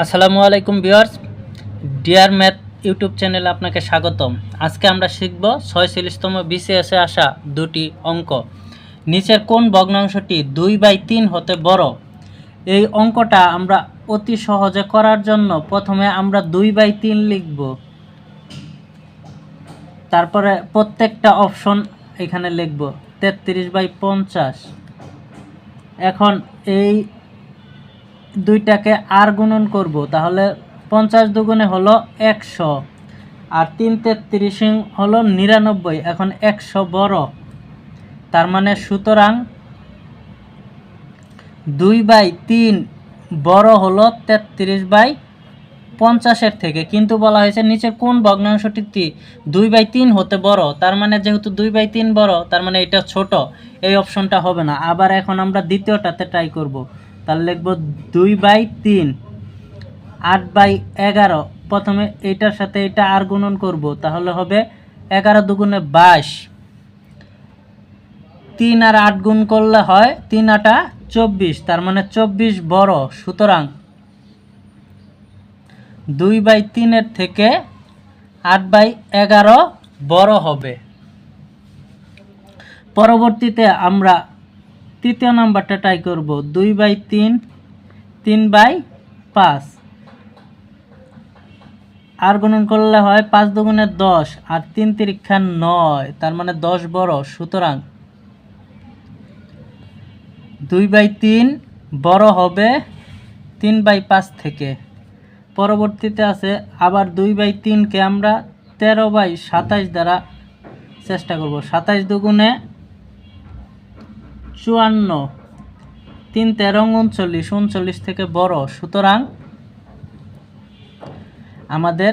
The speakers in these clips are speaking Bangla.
আসসালামু আলাইকুম ভিউয়ার্স। ডিয়ার ম্যাথ ইউটিউব চ্যানেলে আপনাকে স্বাগতম। আজকে আমরা শিখব ছয়চল্লিশতম বিসিএসে আসা দুটি অঙ্ক। নিচের কোন ভগ্নাংশটি দুই বাই তিন হতে বড়? এই অঙ্কটা আমরা অতি সহজে করার জন্য প্রথমে আমরা দুই বাই তিন লিখব। তারপরে প্রত্যেকটা অপশন এখানে লিখব। তেত্রিশ বাই পঞ্চাশ। এখন এই দুইটাকে আর গুণন করব, তাহলে পঞ্চাশ দুগুণে হলো একশো। আর তিন তেত্রিশ হলো নিরানব্বই, এখন একশো বড়। তার মানে সুতরাং দুই বাই তিন বড় হলো তেত্রিশ বাই পঞ্চাশের থেকে, কিন্তু বলা হয়েছে নিচের কোন ভগ্নাংশটি দুই বাই তিন হতে বড়, তার মানে যেহেতু দুই বাই তিন বড়, তার মানে এটা ছোট, এই অপশনটা হবে না। আবার এখন আমরা দ্বিতীয়টাতে ট্রাই করব। তাহলে লিখব দুই বাই তিন। আট বাই এগারো। প্রথমে এইটার সাথে এটা আর গুণন করব, তাহলে হবে এগারো দুগুণে বাইশ। তিন আর আট গুণ করলে হয় তিন আটা চব্বিশ, তার মানে চব্বিশ বড়। সুতরাং দুই বাই তিনের থেকে আট বাই এগারো বড় হবে। পরবর্তীতে আমরা তৃতীয় নাম্বারটা ট্রাই করব। দুই বাই তিন তিন বাই পাঁচ। আর গুণন করলে হয় পাঁচ দুগুণে দশ, আর তিন তিরিক্ষা নয়, তার মানে দশ বড়। সুতরাং দুই বাই তিন বড় হবে তিন বাই পাঁচ থেকে। পরবর্তীতে আছে আবার দুই বাই তিনকে আমরা তেরো বাই সাতাইশ দ্বারা চেষ্টা করব। সাতাইশ দুগুণে চুয়ান্ন। তিন তেরো উনচল্লিশ উনচল্লিশ থেকে বড়। সুতরাং আমাদের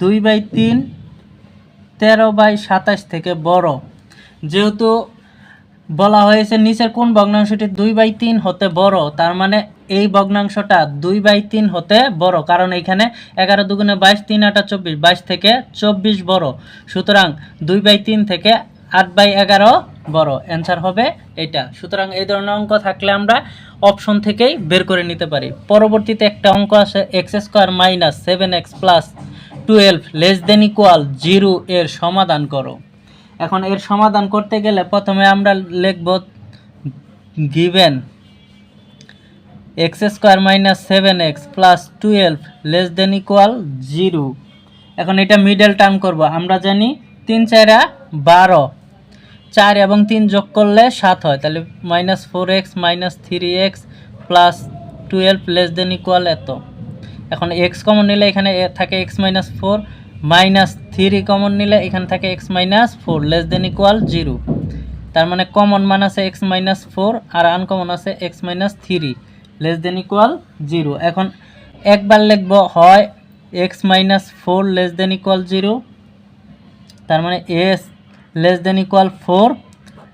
দুই বাই তিন, তেরো বাই সাতাশ থেকে বড়। যেহেতু বলা হয়েছে নিচের কোন ভগ্নাংশটি দুই বাই তিন হতে বড়, তার মানে এই ভগ্নাংশটা দুই বাই তিন হতে বড়, কারণ এখানে এগারো দুগুণে বাইশ, তিন আটা চব্বিশ, বাইশ থেকে চব্বিশ বড়। সুতরাং দুই বাই তিন থেকে আট বাই এগারো বড় অ্যান্সার হবে এটা। সুতরাং এই ধরনের অঙ্ক থাকলে আমরা অপশন থেকেই বের করে নিতে পারি। পরবর্তীতে একটা অঙ্ক আছে x square minus seven x plus twelve less then equal zero এর সমাধান করো। এখন এর সমাধান করতে গেলে প্রথমে আমরা লিখব given x square minus seven x plus twelve less then equal zero এখন এটা মিডল টার্ম করব। আমরা জানি তিন চারা বারো চার এবং তিন যোগ করলে সাত হয়। তাহলে minus four x minus three x plus twelve less then equal এত। এখন এক্স কমন নিলে এখানে থাকে x minus four minus three common নিলে এখানে থাকে x minus four less then equal zero তার মানে কমন মান আছে এক্স মাইনাস ফোর আর আনকমন আছে x minus three less then equal zero এখন একবার লিখব হয় x minus four less then equal zero তার মানে x less then equal four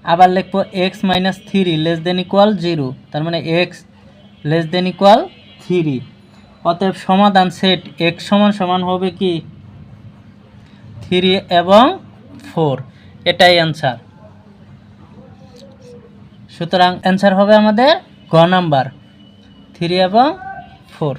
আবার লিখব x minus three less then equal zero তার মানে x less then equal three অতএব সমাধান সেট এক্স সমান সমান হবে কি? থ্রি এবং ফোর এটাই অ্যান্সার সুতরাং অ্যান্সার হবে আমাদের গ নাম্বার থ্রি এবং ফোর